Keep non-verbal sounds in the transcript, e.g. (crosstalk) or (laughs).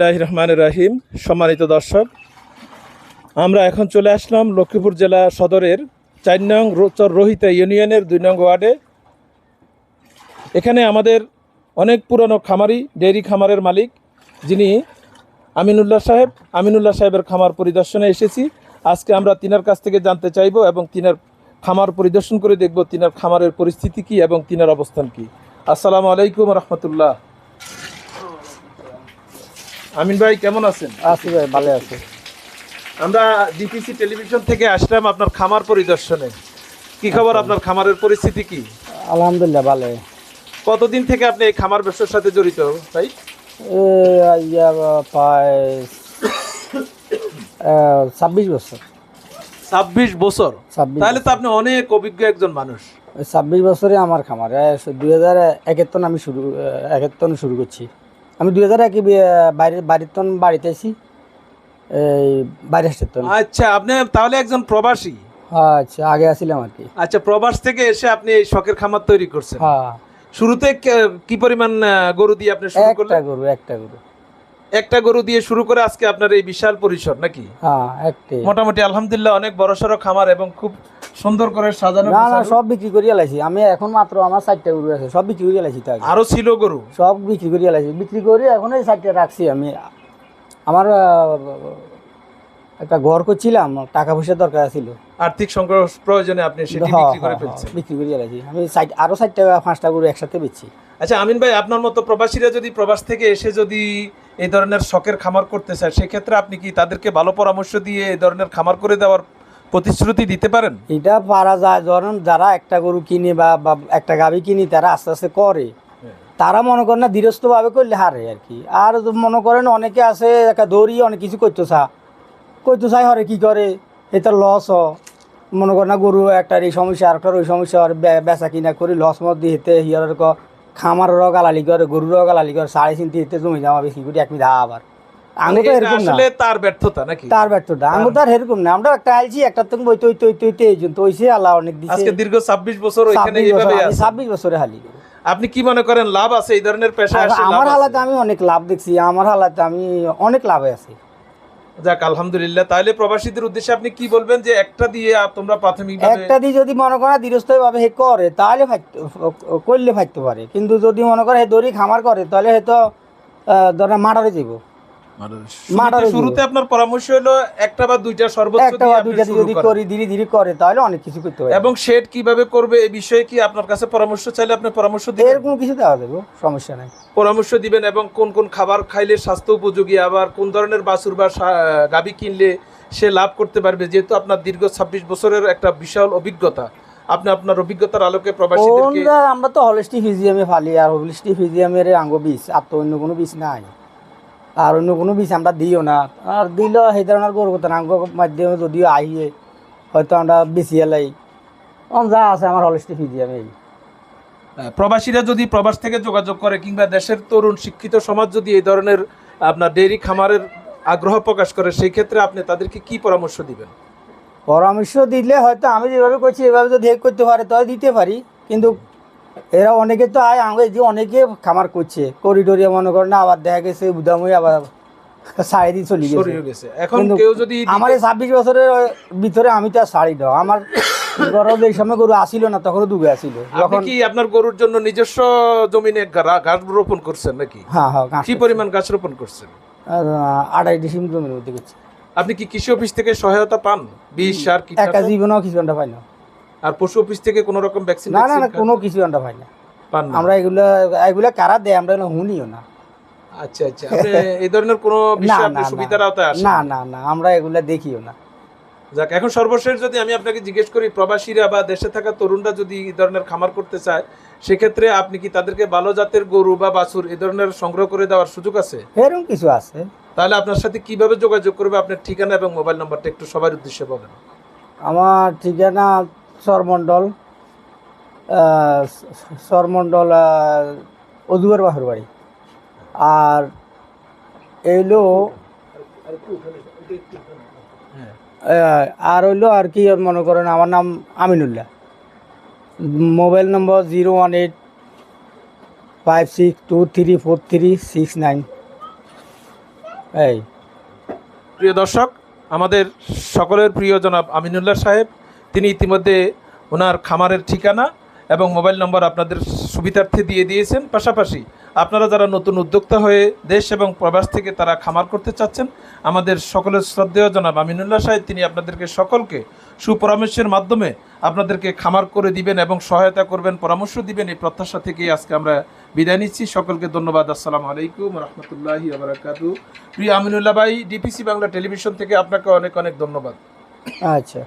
বিসমিল্লাহির রহমান রাহিম। সম্মানিত দর্শক, আমরা এখন চলে আসলাম লক্ষ্মীপুর জেলা সদরের চার নং চর রোহিতা ইউনিয়নের দুই নং ওয়ার্ডে। এখানে আমাদের অনেক পুরনো খামারি ডেয়ারি খামারের মালিক, যিনি আমিনুল্লাহ সাহেব। আমিনুল্লাহ সাহেবের খামার পরিদর্শনে এসেছি। আজকে আমরা তিনার কাছ থেকে জানতে চাইব এবং তিনার খামার পরিদর্শন করে দেখব তিনার খামারের পরিস্থিতি কি এবং তিনার অবস্থান কি। আসসালামু আলাইকুম রহমতুল্লাহ। আমিন ভাই কেমন আছেন? আছি ভাই ভালো আছি। আমরা ডিপিসি টেলিভিশন থেকে আসলাম আপনার খামার পরিদর্শনে। কি খবর আপনার খামারের পরিস্থিতি কি? আলহামদুলিল্লাহ ভালো। কতদিন থেকে আপনি এই খামার ব্যবসার সাথে জড়িত ভাই? এ প্রায় ছাব্বিশ বছর। ছাব্বিশ বছর? তাহলে তো আপনি অনেক অভিজ্ঞ একজন মানুষ। ছাব্বিশ বছরে আমার খামার। দুই হাজার একের তন আমি শুরু একের শুরু করছি। আমি দুই হাজার একই বাড়ির তন বাড়িতে আছি এই বাইরে তন। আচ্ছা আপনি তাহলে একজন প্রবাসী? আচ্ছা আগে আসছিলাম আর কি। আচ্ছা প্রবাস থেকে এসে আপনি এই শখের খামার তৈরি করছেন। হ্যাঁ। শুরুতে কি পরিমাণ গরু দিয়ে আপনি শুরু করলেন? একটা গরু একটা গরু। একটা গরু দিয়ে শুরু করে আজকে আপনার এই বিশাল পরিসর নাকি? হ্যাঁ একটাই। মোটামুটি আলহামদুলিল্লাহ অনেক বড় বড়সড় খামার এবং খুব সুন্দর করে সাজানো না না সব বিক্রি করিয়া লাইছি। আমি এখন মাত্র আমার চারটা গরু আছে। সব বিক্রি করিয়া লাইছি তো আগে। আরও ছিল গরু? সব বিক্রি করিয়া লাইছি। বিক্রি করে এখন এই সাইডটা রাখছি আমি। আমার একটা ঘর করছিলাম টাকা পয়সা দরকার ছিল। আর্থিক সংগ্রহ প্রয়োজনে আপনি সেটি হ্যাঁ, বিক্রি করে হ্যাঁ, ফেলছেন। হ্যাঁ, বিক্রি করিয়া লাইছি। আমি সাইড আরও সাইড টাকা পাঁচটা গরু একসাথে বেচছি। আচ্ছা আমিন ভাই আপনার মতো প্রবাসীরা যদি প্রবাস থেকে এসে যদি এই ধরনের শখের খামার করতে চায় সেক্ষেত্রে আপনি কি তাদেরকে ভালো পরামর্শ দিয়ে এই ধরনের খামার করে দেওয়ার প্রতিশ্রুতি দিতে পারেন? এটা পারা যায়। ধরেন যারা একটা গরু কিনে বা একটা গাভি কিনি তারা আস্তে আস্তে করে। তারা মনে করেন না, ধীরস্থভাবে করলে হারে আর কি। আর মনে করেন অনেকে আছে, একটা দৌড়ি অনেক কিছু করতে চা করতে চাই হরে, কি করে? এটা লস হ মনে করেন না, গরু একটার এই সমস্যা আর একটার ওই সমস্যা, আর বেচা কিনা করি লস মত দিয়ে হেতে হিয়ার ক, খামারেরও গালালি করে, গরুরও গালালি করে, সাড়ে তিনটে হেতে জমি জমা বেশি করি, এক মিধা আবার। আঙু এরকম না। আসলে তার ব্যর্থতা নাকি? তার ব্যর্থটা আঙু তো এরকম না। আমরা একটা আইছি একটা তুমি বই তৈ তৈ তৈ এই জন্য তৈছে আল্লাহ অনেক দিছে। আজকে দীর্ঘ ছাব্বিশ বছর ওইখানে এইভাবে আছে। বছরে হালি। আপনি কি মনে করেন লাভ আছে? এই ধরনের আসে আমার হালাতে আমি অনেক লাভ দেখছি। আমার হালাতে আমি অনেক লাভে আছি। যাক আলহামদুলিল্লাহ। তাহলে প্রবাসীদের উদ্দেশ্যে আপনি কি বলবেন যে একটা দিয়ে তোমরা প্রাথমিকভাবে একটা দিয়ে যদি মনে করে দীরস্থভাবে ভাবে হে করে তাহলে করলে ফাইতে পারে। কিন্তু যদি মনে করে হে দড়ি খামার করে তাহলে হয়তো ধরে মাটারে যাব শুরুতে- আপনার পরামর্শ হলো একটা বা দুইটা সর্বোচ্চ একটা বা দুইটা যদি করি ধীরে ধীরে করে তাহলে অনেক কিছু করতে পারে। এবং শেড কীভাবে করবে এই বিষয়ে কি আপনার কাছে পরামর্শ চাইলে আপনি পরামর্শ দিবেন? এরকম কিছু দেওয়া যাবে সমস্যা নাই। পরামর্শ দিবেন এবং কোন কোন খাবার খাইলে স্বাস্থ্য উপযোগী আবার কোন ধরনের বাছুর বা গাভী কিনলে সে লাভ করতে পারবে যেহেতু আপনার দীর্ঘ ছাব্বিশ বছরের একটা বিশাল অভিজ্ঞতা। আপনি আপনার অভিজ্ঞতার আলোকে প্রবাসীদেরকে আমরা তো হলিস্টি ফিজিয়ামে ফালি আর হলিস্টি ফিজিয়ামের আঙ্গ বীজ আর তো অন্য কোনো বীজ নাই। আর অন্য কোনো বীজ আমরা দিও না। আর দিল সেই ধরনের গরু মাধ্যমে যদিও আহিয়ে হয়তো আমরা বেশি এলাই। যা আছে আমার হলিস্টি ফিজিয়ামে আহ, প্রবাসীরা যদি প্রবাস থেকে যোগাযোগ করে কিংবা দেশের তরুণ শিক্ষিত সমাজ যদি এই ধরনের আপনার ডেইরি খামারের আগ্রহ প্রকাশ করে সেই ক্ষেত্রে আপনি তাদেরকে কি পরামর্শ দিবেন? পরামর্শ দিলে হয়তো আমি যেভাবে করছি এভাবে যদি করতে পারে তাহলে দিতে পারি। কিন্তু এরা অনেকে তো আয় আমাকে যে অনেকে খামার করছে। করিডোরে মনে করে না আবার দেখা গেছে উদামই আবার সাড়ে চলে গেছে। এখন কেউ যদি আমার ছাব্বিশ বছরের ভিতরে আমি তো আর দাও আমার এই সময় গরু আসিল না তখনও ডুবে আসিল। যখন কি আপনার গরুর জন্য নিজস্ব জমিনে গাছ রোপণ করছেন নাকি? হ্যাঁ হ্যাঁ কি পরিমাণ গাছ রোপণ করছেন? আড়াই ডিসিম জমির মধ্যে করছি। আপনি কি কৃষি অফিস থেকে সহায়তা পান? বীজ সার একটা কীটনাশক জীবনও কিছু ঘণ্টা পাই না। আর পশু অফিস থেকে কোনো রকম ভ্যাকসিন না না না কোনো কিছু আমরা পাই না। আমরা এগুলো এগুলো কারা দেয় আমরা শুনিও না। আচ্ছা আচ্ছা। এই ধরনের কোনো (laughs) বিষয় না আপনি না। সুবিধার আওতায় না না না আমরা এগুলা দেখিও না। যাক এখন সর্বশেষ যদি আমি আপনাকে জিজ্ঞেস করি প্রবাসীরা বা দেশে থাকা তরুণরা যদি এই ধরনের খামার করতে চায় সেক্ষেত্রে আপনি কি তাদেরকে ভালো জাতের গরু বা বাছুর এই ধরনের সংগ্রহ করে দেওয়ার সুযোগ আছে? এরকম কিছু আছে। তাহলে আপনার সাথে কীভাবে যোগাযোগ করবে? আপনার ঠিকানা এবং মোবাইল নাম্বারটা একটু সবার উদ্দেশ্যে বলেন। আমার ঠিকানা সরমণ্ডল সরমণ্ডল অদুয়ার বাহুর বাড়ি। আর এইলো আর হইল আর কি মনে করেন, আমার নাম Aminullah. Mobile number zero one eight five six two three four three six nine. এই। প্রিয় দর্শক, আমাদের সকলের প্রিয় জনাব আমিনুল্লাহ সাহেব তিনি ইতিমধ্যে ওনার খামারের ঠিকানা এবং মোবাইল নম্বর আপনাদের সুবিধার্থে দিয়ে দিয়েছেন। পাশাপাশি আপনারা যারা নতুন উদ্যোক্তা হয়ে দেশ এবং প্রবাস থেকে তারা খামার করতে চাচ্ছেন, আমাদের সকলের শ্রদ্ধেয় জনাব আমিনুল্লাহ সাহেব, তিনি আপনাদেরকে সকলকে সুপরামর্শের মাধ্যমে আপনাদেরকে খামার করে দিবেন এবং সহায়তা করবেন, পরামর্শ দিবেন। এই প্রত্যাশা থেকেই আজকে আমরা বিদায় নিচ্ছি। সকলকে ধন্যবাদ। আসসালামু আলাইকুম রহমতুল্লাহি আবরাকাতু প্রিয় আমিনুল্লাহ ভাই, ডিপিসি বাংলা টেলিভিশন থেকে আপনাকে অনেক অনেক ধন্যবাদ। আচ্ছা।